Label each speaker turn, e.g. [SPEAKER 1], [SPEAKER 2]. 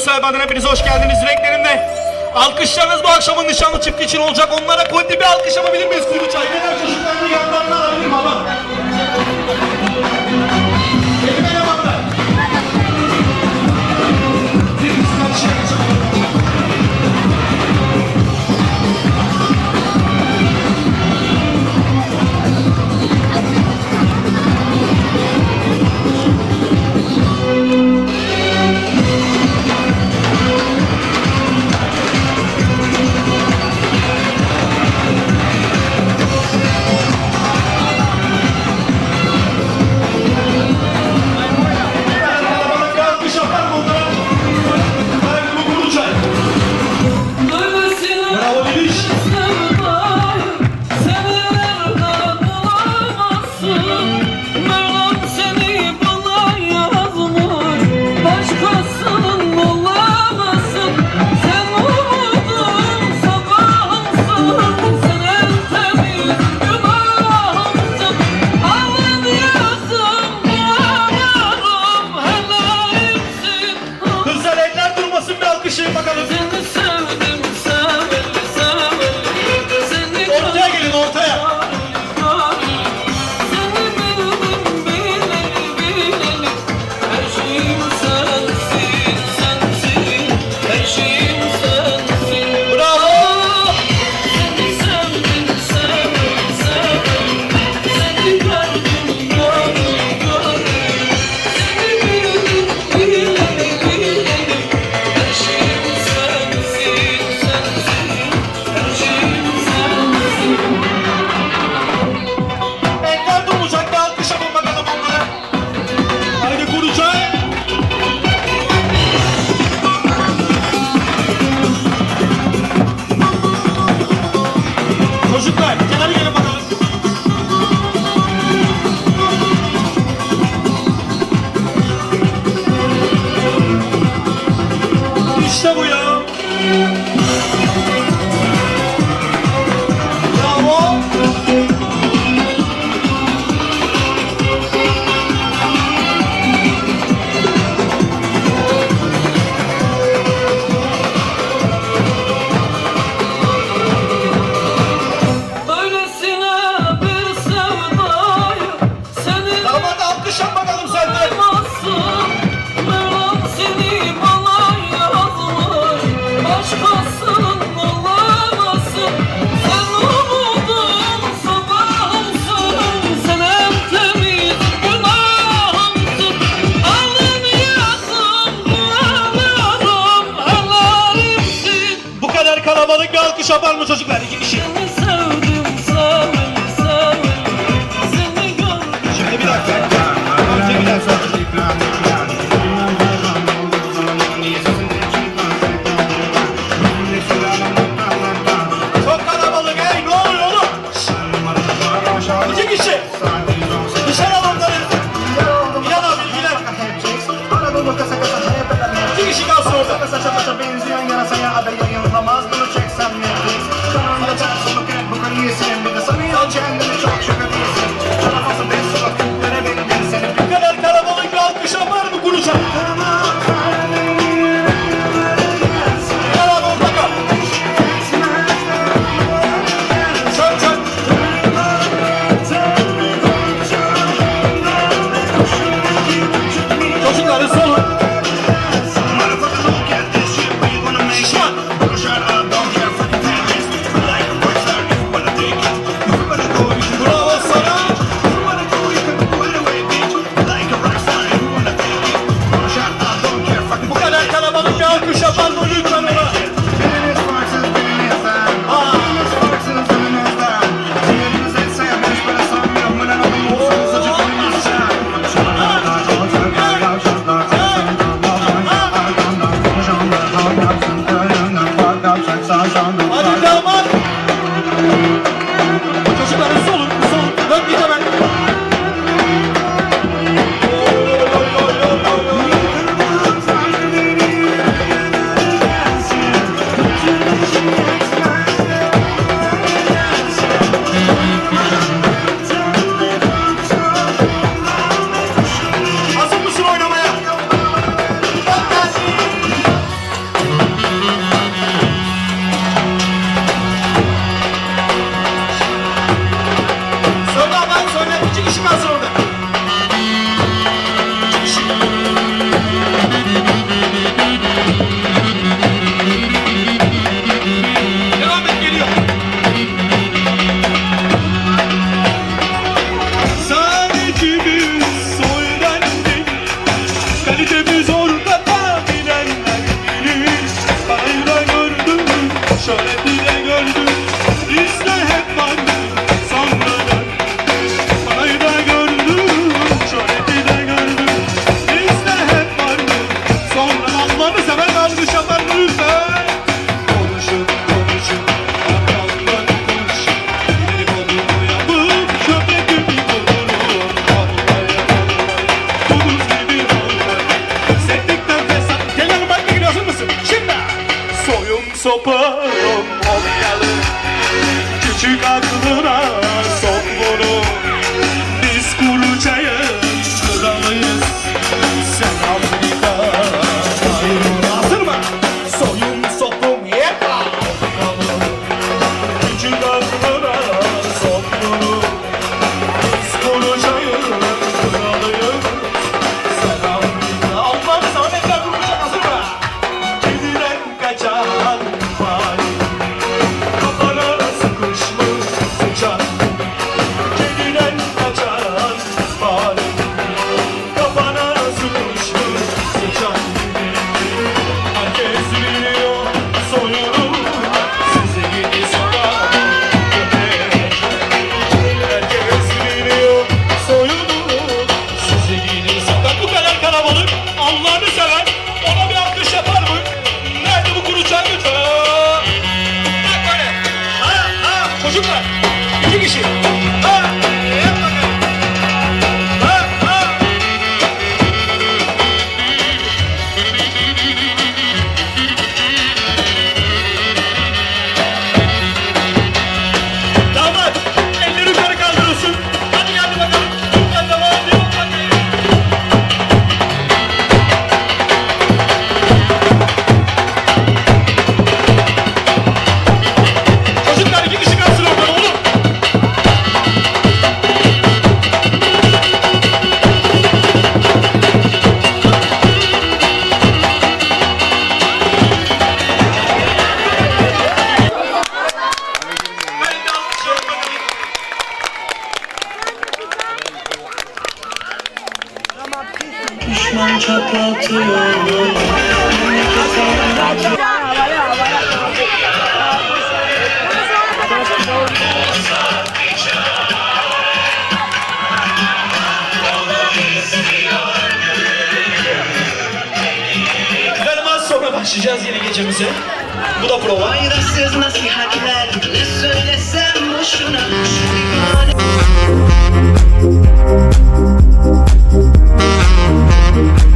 [SPEAKER 1] sahibi adına hepiniz hoş geldiniz dileklerimle. Alkışlarınız bu akşamın nişanlı çift için olacak. Onlara koydu bir alkış yapabilir miyiz Kuruçay? Neden çocuklarını yanlarına alayım baba? 시작이요. İki kişi.
[SPEAKER 2] bile gördüm.
[SPEAKER 1] İşte hep bende. kendisi. Bu da prova.
[SPEAKER 3] Faydasız nasihatler ne söylesem boşuna. Şu